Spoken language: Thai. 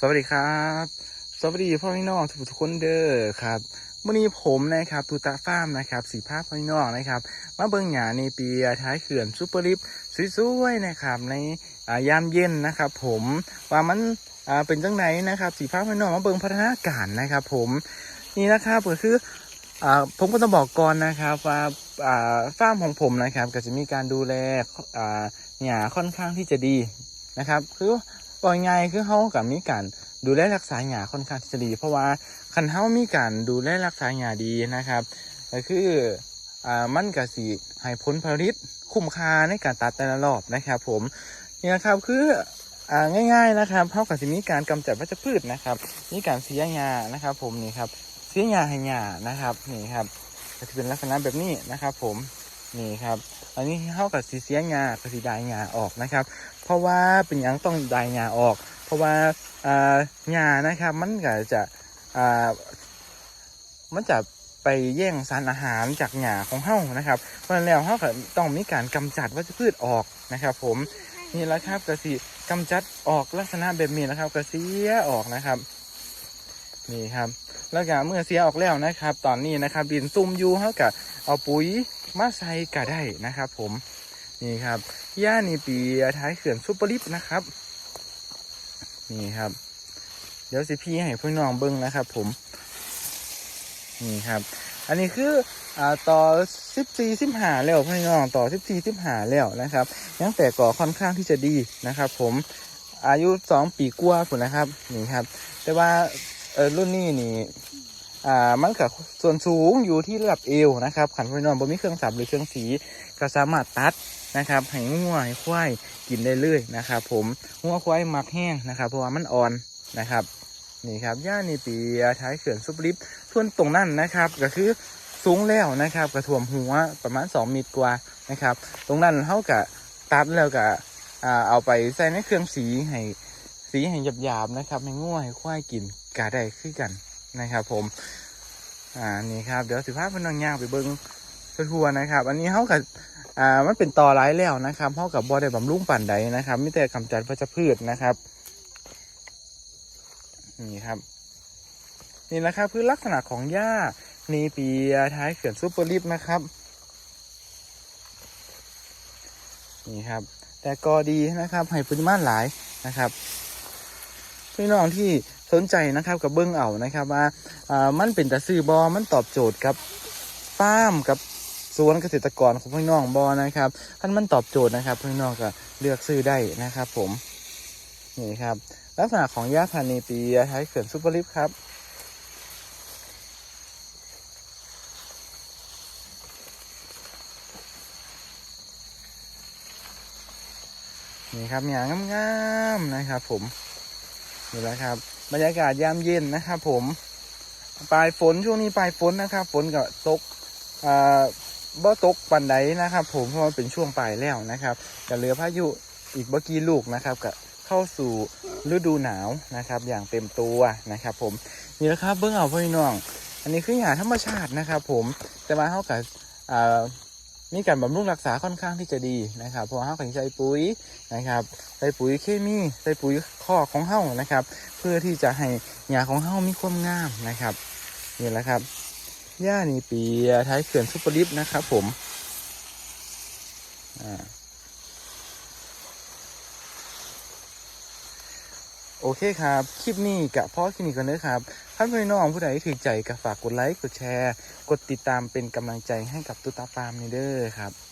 สวัสดีครับ สวัสดีพ่อพี่น้องทุกทุกคนเด้อครับวันนี้ผมนะครับตูตาฟาร์มนะครับสีภาพพ่อพี่น้องนะครับมาเบิ่งหยาในปีท้ายเขื่อนซูเปอร์ลิฟสวยๆนะครับในายามเย็นนะครับผมว่ามันเป็นจังไหนนะครับสีภาพพ่อพี่น้องมาเบิ่งพัฒนาการนะครับ ผมนี่นะครับก็คืออผมก็ต้องบอกก่อนนะครับว่าอ่าฟาร์มของผมนะครับ ก็จะมีการดูแลหยาค่อนข้างที่จะดีนะครับ คือ ปล่อยไงคือเฮากับมีการดูแลรักษาหญ้าค่อนข้างที่จะดี เพราะว่าคันเฮามีการดูแลรักษาหญ้าดีนะครับก็คืออ่ามันก็สิให้ผลผลิตคุ้มค่าในการตัดแต่ละรอบนะครับผมนี่นะครับคืออ่าง่ายๆนะครับเฮาก็สิมีการกำจัดวัชพืชนะครับ มีการเสียหญ้านะครับ ผมนี่ครับเสียหญาให้หญ้านะครับนี่ครับจะเป็นลักษณะแบบนี้นะครับ ผม นี่ครับ อันนี้เฮากับสีเสียหญ้ากับสีดายหญ้าออกนะครับ เพราะว่าเป็นยังต้องดายหญ้าออก เพราะว่าอ่าหญ้านะครับ มันก็จะอ่ามันจะไปแย่งสารอาหารจากหญ้าของเฮานะครับเพราะนั้นแล้วเฮาก็ต้องมีการกำจัดวัชพืชออกนะครับ ผมนี่แหละครับกระสีกำจัดออกลักษณะแบบนี้นะครับ กระเสียออกนะครับนี่ครับ แล้วก็เมื่อเสียออกแล้วนะครับ ตอนนี้นะครับ ดินซุ่มอยู่เฮาก็ เอาปุ๋ยมาใส่ก็ได้นะครับ ผมนี่ครับย่านี่ปีท้ายเขื่อนซุปเปอร์ลิฟนะครับ นี่ครับ เดี๋ยวสิพี่ให้พี่น้องเบิ้งนะครับ ผม นี่ครับ อันนี้คืออ่าต่อสิบสี่สิบห้าแล้วพี่น้องต่อสิบสี่สิบห้าแล้วนะครับยังแต่ก่อค่อนข้างที่จะดีนะครับ ผมอายุสองปีกว่าผมนะครับ นี่ครับ แต่ว่าเออรุ่นนี้นี่ อ่ามันกับส่วนสูงอยู่ที่ระดับเอวนะครับขันพี่น้องบ่มีเครื่องสับหรือเครื่องสีก็สามารถตัดนะครับให้งัวให้ควายกินได้เลยนะครับ ผมงัวควายมักแห้งนะครับเพราะว่ามันอ่อนนะครับนี่ครับย่านี่ปีท้ายเขื่อนซุปลิฟส่วนตรงนั้นนะครับก็คือสูงแล้วนะครับกระถ่วมหัวประมาณ 2 เมตรกว่านะครับ ตรงนั้นเท่ากับตัดแล้วก็อ่าเอาไปใส่ในเครื่องสีให้สีให้หยาบๆนะครับให้ง่วให้ควายกินกาได้ขึ้นกัน นะครับ ผม อ่านี่ครับ เดี๋ยวสิพาเพี่น้องย่างไปเบิ้งทัวร์นะครับ อันนี้เท่ากับอ่ามันเป็นตอร้ายแล้วนะครับเท่ากับบอได้บำรุงปั่นใดนะครับไม่แต่กำจัดวัชพืชนะครับนี่ครับ นี่นะครับคือลักษณะของหญ้านีปีท้ายเขื่อนซูเปอร์ลิฟนะครับนี่ครับ แต่ก็ดีนะครับให้ปริมาณหลายนะครับ พี่น้องที่สนใจนะครับกับเบิ้งเอานะครับว่าอ่ามันเป็นแต่ซื้อบอมันตอบโจทย์กับฟาร์มกับสวนเกษตรกรของพี่น้องบอนะครับท่านมันตอบโจทย์นะครับพี่น้องก็เลือกซื้อได้นะครับ ผมนี่ครับ ลักษณะของหญ้าพันธุ์นีปีท้ายเขื่อนซูเปอร์ลิฟครับนี่ครับหยางงามๆนะครับ ผม นี่แหละครับ บรรยากาศยามเย็นนะครับผมปลายฝนช่วงนี้ปลายฝนนะครับ ฝนก็ตกอ่าบ่ตกปันใดนะครับ ผมเพราะว่าเป็นช่วงปลายแล้วนะครับก็เหลือพายุอีกเมื่อกี้ลูกนะครับก็เข้าสู่ฤดูหนาวนะครับ อย่างเต็มตัวนะครับ ผมนี่แหละครับเบื้องเอาพี่น้อง อันนี้คือหยาธรรมชาตินะครับ ผมแต่ว่าเขากับอ่า มีการบำรุงรักษาค่อนข้างที่จะดีนะครับเพราะว่าเขาใส่ปุ๋ยนะครับใส่ปุ๋ยเคมีใส่ปุ๋ยข้อกของเฮ้านะครับ เพื่อที่จะให้หญ้าของเฮ้ามีความงามนะครับนี่แหละครับหญ้านี่ปีท้ายเขื่อนซุปเปอร์ลิฟนะครับผมอ่า โอเคครับ คลิปนี้กับพ่อคลินิกกันเลยครับท่านพี่น้องผู้ใดถือใจก็ฝากกดไลค์ กดแชร์ กดติดตามเป็นกำลังใจให้กับตุ๊ตาฟาร์มนี่เด้อครับ